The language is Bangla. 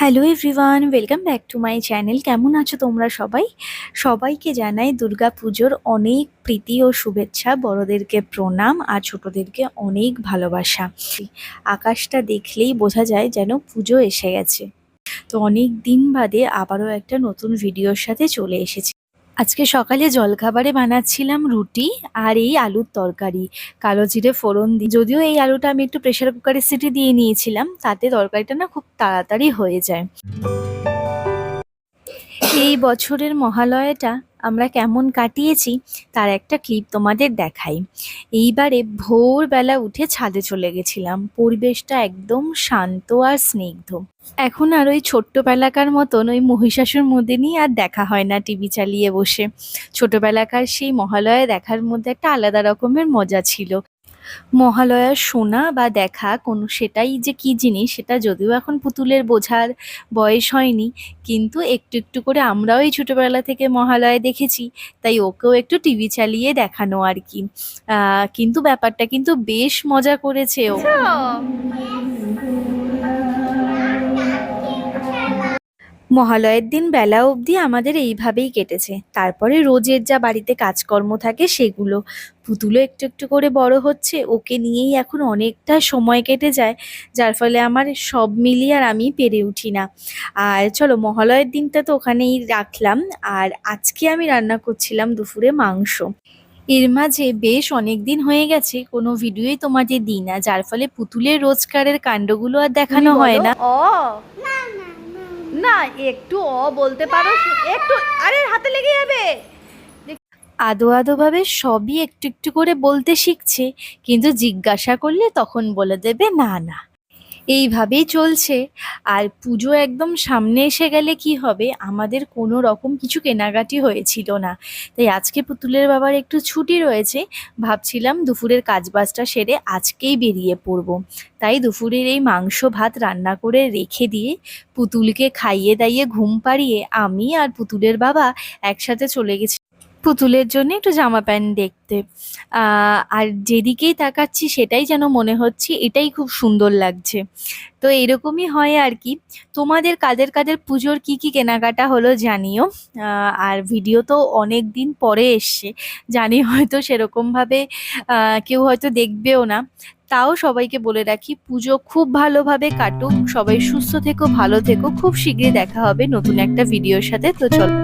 Hello everyone welcome back to my channel কেমন আছো তোমরা সবাই? সবাইকে জানাই দুর্গা পুজোর অনেক প্রীতি ও শুভেচ্ছা, বড়দেরকে প্রণাম আর ছোটদেরকে অনেক ভালোবাসা। আকাশটা দেখলেই বোঝা যায় যেন পুজো এসে গেছে। তো অনেক দিন বাদে আবারও একটা নতুন ভিডিওর সাথে চলে এসেছি। আজকে সকালে জলখাবারে বানাচ্ছিলাম রুটি আর এই আলুর তরকারি, কালো জিরে ফোড়ন দিই যদিও এই আলুটা আমি একটু প্রেশার কুকারে সিটি দিয়ে নিয়েছিলাম, তাতে তরকারিটা না খুব তাড়াতাড়ি হয়ে যায়। এই বছরের মহালয়াটা আমরা কেমন কাটিয়েছি, তার একটা ক্লিপ তোমাদের দেখাই। এইবারে ভোরবেলা উঠে ছাদে চলে গেছিলাম। পরিবেশটা একদম শান্ত আর স্নিগ্ধ। এখন আর ওই ছোট্টবেলাকার মতন ওই মহিষাসুর নিয়ে আর দেখা হয় না টিভি চালিয়ে বসে। ছোটবেলাকার সেই মহালয়া দেখার মধ্যে একটা আলাদা রকমের মজা ছিল। মহালয়া শোনা বা দেখা কোনো সেটাই যে কি জিনিস সেটা যদিও এখন পুতুলের বোঝার বয়স হয়নি, কিন্তু একটু একটু করে আমরাও এই ছোটোবেলা থেকে মহালয়া দেখেছি, তাই ওকেও একটু টিভি চালিয়ে দেখানো আর কি। কিন্তু ব্যাপারটা কিন্তু বেশ মজা করেছে ও। মহালয়ের দিন বেলা অবধি আমাদের এইভাবেই কেটেছে। তারপরে রোজের যা বাড়িতে কাজকর্ম থাকে সেগুলো। পুতুলও একটু একটু করে বড় হচ্ছে ওকে নিয়েই এখন অনেকটা সময় কেটে যায় যার ফলে আমার সব মিলিয়ে আর আমি পেরে উঠি না। আর চলো মহালয়ের দিনটা তো ওখানেই রাখলাম। আর আজকে আমি রান্না করছিলাম দুপুরে মাংস। এর মাঝে বেশ অনেক দিন হয়ে গেছে কোনো ভিডিওই তোমাদের দিই না যার ফলে পুতুলের রোজকারের কাণ্ডগুলো আর দেখানো হয় না। না একটু অ বলতে পারো একটু আরে হাতে লেগে যাবে। আদো আদোভাবে সবই একটু একটু করে বলতে শিখছে কিন্তু জিজ্ঞাসা করলে তখন বলে দেবে না না। এইভাবেই চলছে। আর পুজো একদম সামনে এসে গেলে কি হবে? আমাদের কোনো রকম কিছু কেনাকাটি হয়েছিল না। তাই আজকে পুতুলের বাবার একটু ছুটি রয়েছে। ভাবছিলাম দুপুরের কাজবাজটা সেরে আজকেই বেরিয়ে পড়ব। তাই দুপুরের এই মাংস ভাত রান্না করে রেখে দিয়ে পুতুলকে খাইয়ে দাইয়ে ঘুম পাড়িয়ে আমি আর পুতুলের বাবা একসাথে চলে গেছি পুতুলের জন্য একটু জামা প্যান্ট দেখতে। আর যেদিকেই তাকাচ্ছি সেটাই যেন মনে হচ্ছে এটাই খুব সুন্দর লাগছে। তো এরকমই হয় আর কি। তোমাদের কাদের কাদের পুজোর কি কি কেনাকাটা হলো জানিও। আর ভিডিও তো অনেক দিন পরে এসছে। জানি হয়তো সেরকমভাবে কেউ হয়তো দেখবেও না। তাও সবাইকে বলে রাখি, পুজো খুব ভালোভাবে কাটুক। সবাই সুস্থ থেকো, ভালো থেকো। খুব শীঘ্রই দেখা হবে নতুন একটা ভিডিওর সাথে। তো চলো।